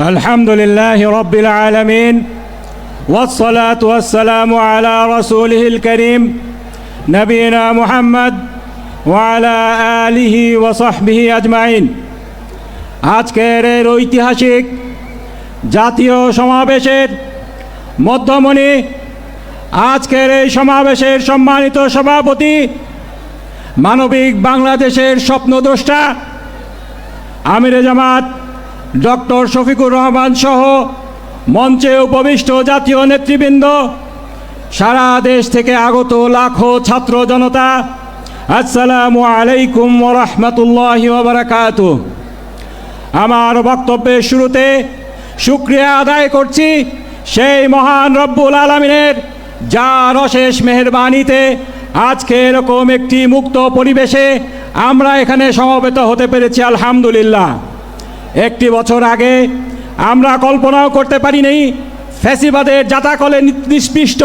الحمد لله رب العالمين والصلاة والسلام على رسوله الكريم نبينا محمد وعلى آله وصحبه أجمعين আজকের এর ঐতিহাসিক জাতীয় সমাবেশের মধ্যমণি আজকের এই সমাবেশের সম্মানিত সভাপতি মানবিক বাংলাদেশের স্বপ্নদ্রষ্টা আমিরে জামাত ডক্টর শফিকুর রহমান সহ মঞ্চে উপবিষ্ট জাতীয় নেতৃবৃন্দ, সারা দেশ থেকে আগত লাখো ছাত্র জনতা, আসসালামু আলাইকুম ওরহমতুল্লাহ বারাকাত আমার বক্তব্যের শুরুতে শুক্রিয়া আদায় করছি সেই মহান রব্বুল আলমিনের, যার অশেষ মেহরবানিতে আজকে এরকম একটি মুক্ত পরিবেশে আমরা এখানে সমবেত হতে পেরেছি, আলহামদুলিল্লাহ। একটি বছর আগে আমরা কল্পনাও করতে পারিনি ফ্যাসিবাদের জাতাকলে নিষ্পৃষ্ট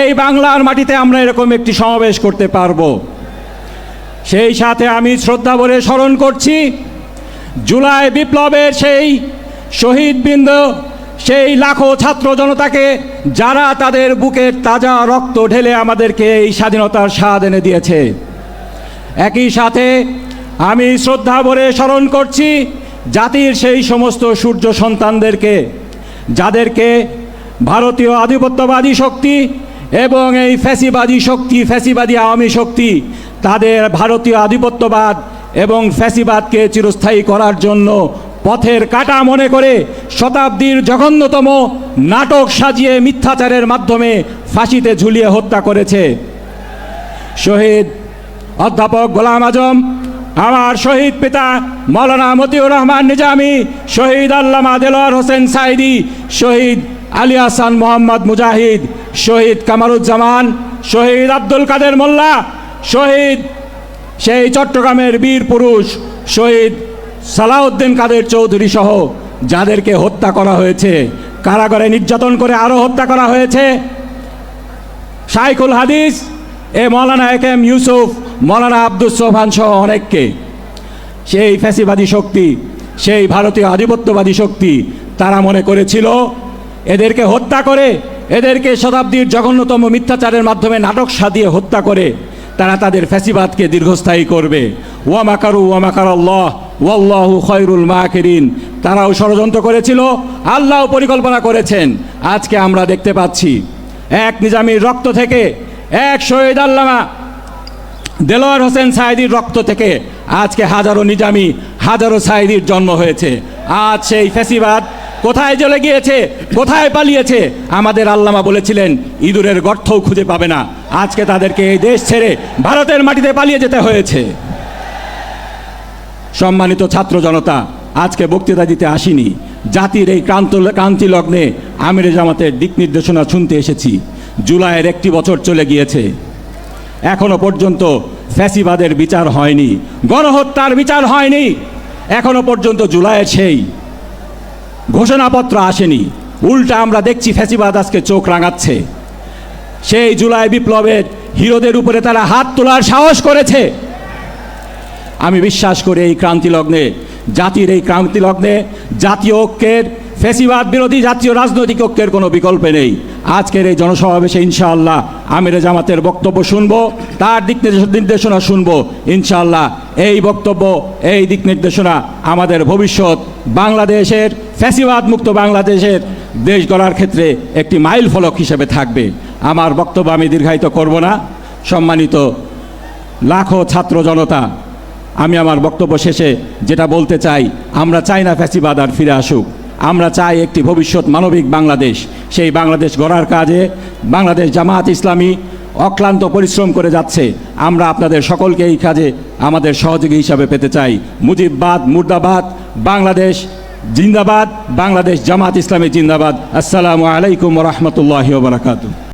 এই বাংলার মাটিতে আমরা এরকম একটি সমাবেশ করতে পারব। সেই সাথে আমি শ্রদ্ধা ভরে স্মরণ করছি, জুলাই বিপ্লবের সেই শহীদবৃন্দ সেই লাখো ছাত্র জনতাকে যারা তাদের বুকের তাজা রক্ত ঢেলে আমাদেরকে এই স্বাধীনতার স্বাদ এনে দিয়েছে। একই সাথে আমি শ্রদ্ধা ভরে স্মরণ করছি জাতির সেই সমস্ত সূর্য সন্তানদেরকে, যাদেরকে ভারতীয় আধিপত্যবাদী শক্তি এবং এই ফ্যাসিবাদী শক্তি, ফ্যাসিবাদী আওয়ামী শক্তি, তাদের ভারতীয় আধিপত্যবাদ এবং ফ্যাসিবাদকে চিরস্থায়ী করার জন্য পথের কাটা মনে করে শতাব্দীর জঘন্যতম নাটক সাজিয়ে মিথ্যাচারের মাধ্যমে ফাঁসিতে ঝুলিয়ে হত্যা করেছে। শহীদ অধ্যাপক গোলাম আজম আমার শহীদ পিতা মৌলানা মতিউর রহমান নিজামি, শহীদ আল্লামা দেলোয়ার হোসেন সাইদি, শহীদ আলী হাসান মোহাম্মদ মুজাহিদ, শহীদ কামারুজ্জামান, শহীদ আব্দুল কাদের মোল্লা, শহীদ সেই চট্টগ্রামের বীর পুরুষ, শহীদ সালাউদ্দিন কাদের চৌধুরী সহ যাদেরকে হত্যা করা হয়েছে, কারাগারে নির্যাতন করে আরও হত্যা করা হয়েছে। শাইখুল হাদিস এ মৌলানা এক এম ইউসুফ, মৌলানা আব্দুল সোহান সহ অনেককে। সেই ফ্যাসিবাদী শক্তি, সেই ভারতীয় আধিপত্যবাদী শক্তি তারা মনে করেছিল, এদেরকে হত্যা করে, এদেরকে শতাব্দীর জঘন্যতম মিথ্যাচারের মাধ্যমে নাটক সাজিয়ে হত্যা করে তারা তাদের ফ্যাসিবাদকে দীর্ঘস্থায়ী করবে। ওয়ামাকারু ওয়ামাকার আল্লাহ, ওয়াল্লাহু খয়রুল মাকিরিন। তারাও ষড়যন্ত্র করেছিল, আল্লাহ পরিকল্পনা করেছেন। আজকে আমরা দেখতে পাচ্ছি, এক নিজামীর রক্ত থেকে এক শহীদ আল্লামা দেলোয়ার হোসেন সাইদির রক্ত থেকে আজকে হাজারো নিজামি, হাজারো সাইদির জন্ম হয়েছে। আজ সেই ফ্যাসিবাদ কোথায় চলে গিয়েছে, কোথায় পালিয়েছে, আমাদের আল্লামা বলেছিলেন, ইঁদুরের গর্তও খুঁজে পাবে না। আজকে তাদেরকে এই দেশ ছেড়ে ভারতের মাটিতে পালিয়ে যেতে হয়েছে। সম্মানিত ছাত্র জনতা, আজকে বক্তৃতা দিতে আসিনি। জাতির এই ক্রান্ত, ক্রান্তি লগ্নে আমিরে জামাতের দিক নির্দেশনা শুনতে এসেছি। জুলাইয়ের একটি বছর চলে গিয়েছে। এখনও পর্যন্ত ফ্যাসিবাদের বিচার হয়নি, গণহত্যার বিচার হয়নি, এখনও পর্যন্ত জুলাইয়ের সেই ঘোষণাপত্র আসেনি। উল্টা আমরা দেখছি ফ্যাসিবাদ আজকে চোখ রাঙাচ্ছে। সেই জুলাই বিপ্লবের হিরোদের উপরে তারা হাত তোলার সাহস করেছে। আমি বিশ্বাস করি এই ক্রান্তি লগ্নে জাতির এই ক্রান্তি লগ্নে জাতীয় ঐক্যের ফেসিবাদ বিরোধী জাতীয় রাজনৈতিক ঐক্যের কোনো বিকল্প নেই। আজকের এই জনসমাবেশে ইনশাআল্লাহ আমিরে জামাতের বক্তব্য শুনব, তার দিক নির্দেশ- নির্দেশনা শুনব, ইনশাআল্লাহ এই বক্তব্য, এই দিক নির্দেশনা আমাদের ভবিষ্যৎ বাংলাদেশের ফ্যাসিবাদ মুক্ত বাংলাদেশের দেশ গড়ার ক্ষেত্রে একটি মাইল ফলক হিসেবে থাকবে। আমার বক্তব্য আমি দীর্ঘায়িত করব না। সম্মানিত লাখো ছাত্র জনতা, আমি আমার বক্তব্য শেষে যেটা বলতে চাই, আমরা চাই না ফ্যাসিবাদ আর ফিরে আসুক। আমরা চাই একটি ভবিষ্যৎ মানবিক বাংলাদেশ। সেই বাংলাদেশ গড়ার কাজে বাংলাদেশ জামাত ইসলামী অক্লান্ত পরিশ্রম করে যাচ্ছে। আমরা আপনাদের সকলকে এই কাজে আমাদের সহযোগী হিসাবে পেতে চাই। মুজিববাদ, মুর্দাবাদ, বাংলাদেশ জিন্দাবাদ, বাংলাদেশ জামাত ইসলামী জিন্দাবাদ। আসসালামু আলাইকুম রহমতুল্লাহ বারাকাতু